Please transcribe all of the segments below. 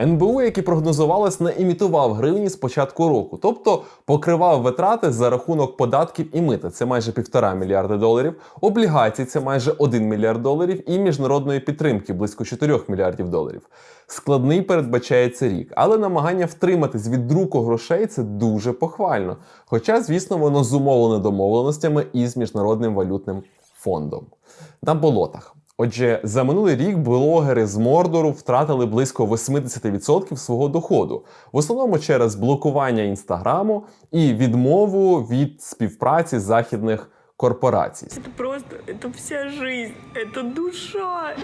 НБУ, як і прогнозувалось, не імітував гривні з початку року, тобто покривав витрати за рахунок податків і мита. Це майже півтора мільярда доларів, облігацій це майже 1 мільярд доларів, і міжнародної підтримки близько 4 мільярдів доларів. Складний передбачається рік, але намагання втриматись від друку грошей це дуже похвально. Хоча, звісно, воно зумовлене домовленостями із міжнародним валютним фондом. На болотах. Отже, за минулий рік блогери з Мордору втратили близько 80% свого доходу, в основному через блокування інстаграму і відмову від співпраці західних корпорацій. Это просто, это вся жизнь, это душа.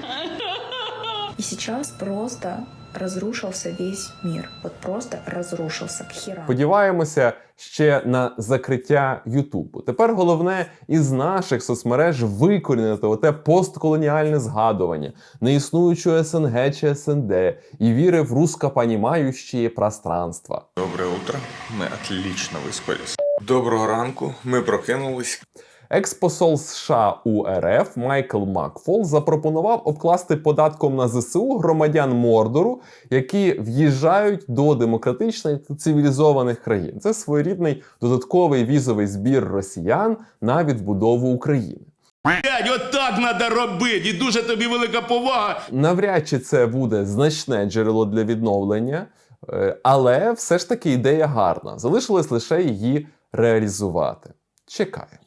И сейчас просто разрушился весь мир. Вот просто разрушился к херам. Сподіваємося ще на закриття Ютубу. Тепер головне із наших соцмереж викорінити оте постколоніальне згадування, неіснуючого СНГ чи СНД і віри в русско-понімаючі пространства. Доброе утро. Мы отлично выспались. Доброго ранку. Ми прокинулись. Експосол США у РФ Майкл Макфол запропонував обкласти податком на ЗСУ громадян Мордору, які в'їжджають до демократичних та цивілізованих країн. Це своєрідний додатковий візовий збір росіян на відбудову України. Блядь, от так надо робити. І дуже тобі велика повага. Навряд чи це буде значне джерело для відновлення, е, але все ж таки ідея гарна. Залишилось лише її реалізувати. Чекаємо.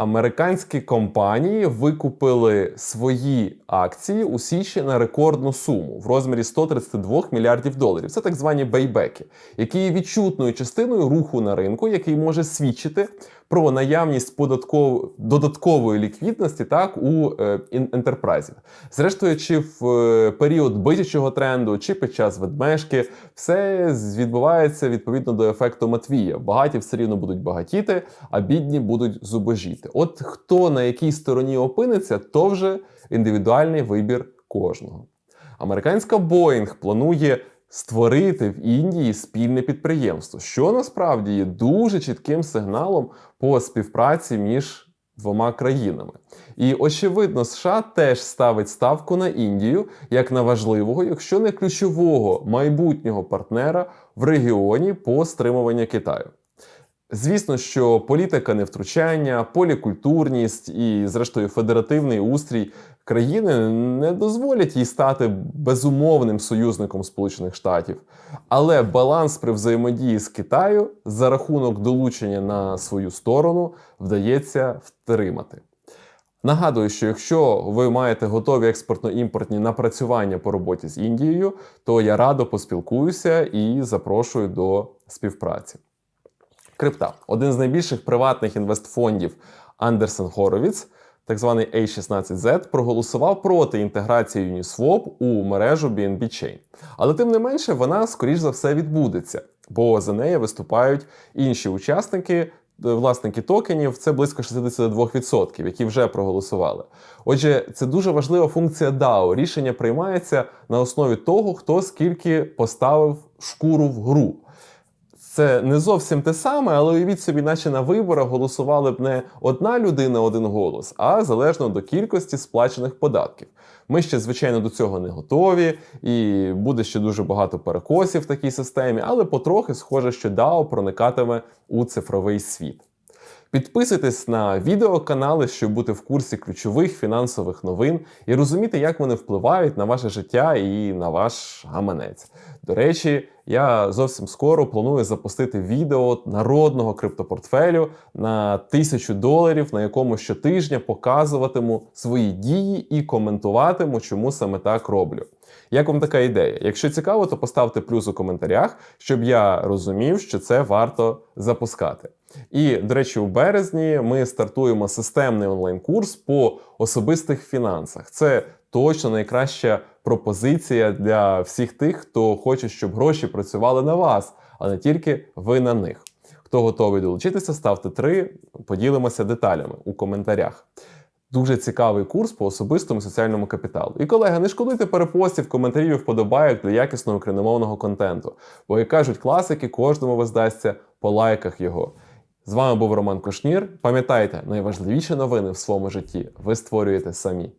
Американські компанії викупили свої акції у січні на рекордну суму в розмірі 132 мільярдів доларів. Це так звані бейбеки, які є відчутною частиною руху на ринку, який може свідчити про наявність податков... додаткової ліквідності так у ентерпрайзів. Зрештою, чи в е, період бичачого тренду, чи під час ведмежки, все відбувається відповідно до ефекту Матвія. Багаті все рівно будуть багатіти, а бідні будуть зубожіти. От хто на якій стороні опиниться, то вже індивідуальний вибір кожного. Американська Боїнг планує створити в Індії спільне підприємство, що насправді є дуже чітким сигналом по співпраці між двома країнами. І очевидно, США теж ставить ставку на Індію як на важливого, якщо не ключового майбутнього партнера в регіоні по стримуванню Китаю. Звісно, що політика невтручання, полікультурність і, зрештою, федеративний устрій країни не дозволять їй стати безумовним союзником Сполучених Штатів. Але баланс при взаємодії з Китаю за рахунок долучення на свою сторону вдається втримати. Нагадую, що якщо ви маєте готові експортно-імпортні напрацювання по роботі з Індією, то я радо поспілкуюся і запрошую до співпраці. Крипта один з найбільших приватних інвестфондів Андерсен Хоровіц, так званий A16Z, проголосував проти інтеграції Uniswap у мережу BNB Chain. Але тим не менше, вона скоріш за все відбудеться, бо за нею виступають інші учасники. е, Власники токенів це близько 62%, які вже проголосували. Отже, це дуже важлива функція DAO. Рішення приймається на основі того, хто скільки поставив шкуру в гру. Це не зовсім те саме, але уявіть собі, наче на виборах голосували б не одна людина один голос, а залежно до кількості сплачених податків. Ми ще, звичайно, до цього не готові, і буде ще дуже багато перекосів в такій системі, але потрохи схоже, що DAO проникатиме у цифровий світ. Підписуйтесь на відеоканали, щоб бути в курсі ключових фінансових новин і розуміти, як вони впливають на ваше життя і на ваш гаманець. До речі, я зовсім скоро планую запустити відео народного криптопортфелю на тисячу доларів, на якому щотижня показуватиму свої дії і коментуватиму, чому саме так роблю. Як вам така ідея? Якщо цікаво, то поставте плюс у коментарях, щоб я розумів, що це варто запускати. І, до речі, у березні ми стартуємо системний онлайн-курс по особистих фінансах. Це точно найкраща пропозиція для всіх тих, хто хоче, щоб гроші працювали на вас, а не тільки ви на них. Хто готовий долучитися, ставте 3, поділимося деталями у коментарях. Дуже цікавий курс по особистому соціальному капіталу. І колеги, не шкодуйте перепостів, коментарів і вподобайок для якісного україномовного контенту. Бо, як кажуть класики, кожному воздасться по лайках його. З вами був Роман Кушнір. Пам'ятайте, найважливіші новини в своєму житті ви створюєте самі.